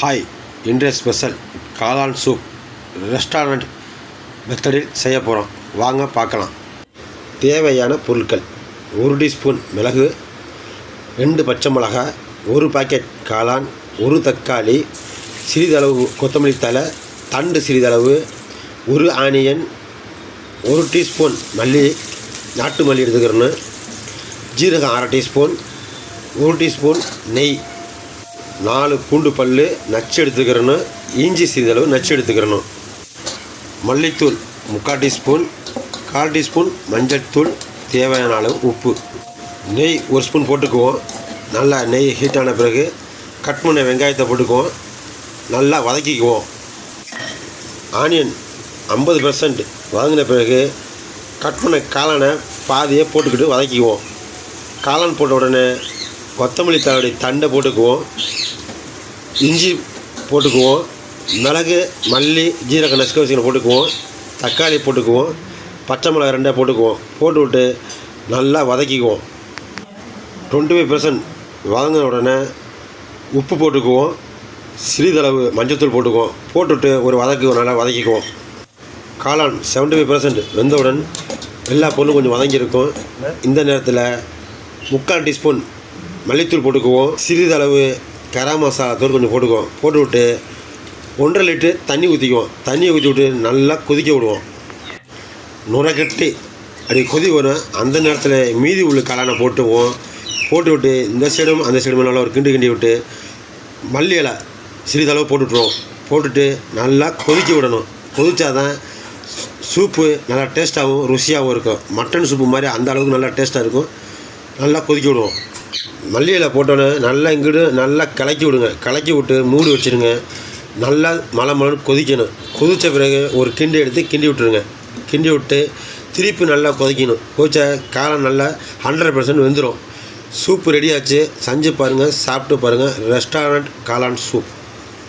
Hi இன்றைய special காளான் soup restaurant மெத்தடில் செய்ய போகிறோம் வாங்க பார்க்கலாம். தேவையான பொருட்கள். ஒரு டீஸ்பூன் மிளகு ரெண்டு பச்சை மிளகாய் ஒரு பாக்கெட் காளான் ஒரு தக்காளி சிறிதளவு கொத்தமல்லி தழை தண்டு சிறிதளவு ஒரு ஆனியன் ஒரு டீஸ்பூன் மல்லி நாட்டு மல்லி எடுத்துக்கிறேன்னு. ஜீரகம் அரை டீஸ்பூன் ஒரு டீஸ்பூன் நெய். நாலு பூண்டு பல் நச்சு எடுத்துக்கிறணும் இஞ்சி சிறிதளவு நச்சு எடுத்துக்கிறணும் மல்லித்தூள் முக்கால் டீஸ்பூன் கால் டீஸ்பூன் மஞ்சள் தூள் தேவையான அளவு உப்பு. நெய் ஒரு ஸ்பூன் போட்டுக்குவோம். நல்லா நெய் ஹீட் ஆன பிறகு கட் பண்ண வெங்காயத்தை போட்டுக்குவோம். நல்லா வதக்கிக்குவோம். ஆனியன் ஐம்பது பர்சன்ட் வதங்கின பிறகு கட் பண்ண காளானை பாதியை போட்டுக்கிட்டு வதக்கிக்குவோம். காளான் போட்ட உடனே கொத்தமல்லி தழையுடைய தண்டை போட்டுக்குவோம். இஞ்சி போட்டுக்குவோம் மிளகு மல்லி ஜீரக நசுக்க வச்சுக்கிற போட்டுக்குவோம் தக்காளி போட்டுக்குவோம் பச்சை மிளகாய் ரெண்டாக போட்டுக்குவோம். போட்டு விட்டு நல்லா வதக்கிக்குவோம். டுவெண்ட்டி ஃபைவ் பர்சன்ட் வதங்கின உடனே உப்பு போட்டுக்குவோம். சிறிதளவு மஞ்சத்தூள் போட்டுக்குவோம். போட்டுவிட்டு ஒரு வதக்கு நல்லா வதக்கிக்குவோம். காளான் செவன்ட்டி ஃபைவ் பர்சன்ட் வெந்தவுடன் எல்லா பொருளும் கொஞ்சம் வதங்கியிருக்கும். இந்த நேரத்தில் முக்கால் டீஸ்பூன் மல்லித்தூள் போட்டுக்குவோம். சிறிதளவு கரம் மசாலா தூள் கொஞ்சம் போட்டுக்குவோம். போட்டு விட்டு ஒன்றரை லிட்டர் தண்ணி ஊற்றிக்குவோம் தண்ணியை ஊற்றி விட்டு நல்லா கொதிக்க விடுவோம். நுரைக்கட்டி அப்படி கொதி வரும். அந்த நேரத்தில் மீதி உள்ள கலானை போட்டுவோம். போட்டு விட்டு இந்த சைடும் அந்த சைடும் நல்லா ஒரு கிண்டு கிண்டி விட்டு மல்லி இலை சிறிதளவு போட்டு விட்ருவோம் போட்டுட்டு நல்லா கொதிக்க விடணும். கொதித்தா தான் சூப்பு நல்லா டேஸ்ட்டாகவும் ருசியாகவும் இருக்கும். மட்டன் சூப்பு மாதிரி அந்த அளவுக்கு நல்லா டேஸ்ட்டாக இருக்கும். நல்லா கொதிக்க விடுவோம். மல்லி இலை போட்டோன்னே நல்லா இங்கிட்டு நல்லா கலக்கி விடுங்க. கலக்கி விட்டு மூடி வச்சுருங்க. நல்லா மலை மலன்னு கொதிக்கணும். கொதித்த பிறகு ஒரு கிண்டி எடுத்து கிண்டி விட்டுருங்க. கிண்டி விட்டு திருப்பி நல்லா கொதிக்கணும். கொதிச்ச காலம் நல்லா ஹண்ட்ரட் பர்சன்ட் வெந்துடும் சூப்பு ரெடியாச்சு செஞ்சு பாருங்கள் சாப்பிட்டு பாருங்கள் ரெஸ்டாரண்ட் காளான் சூப்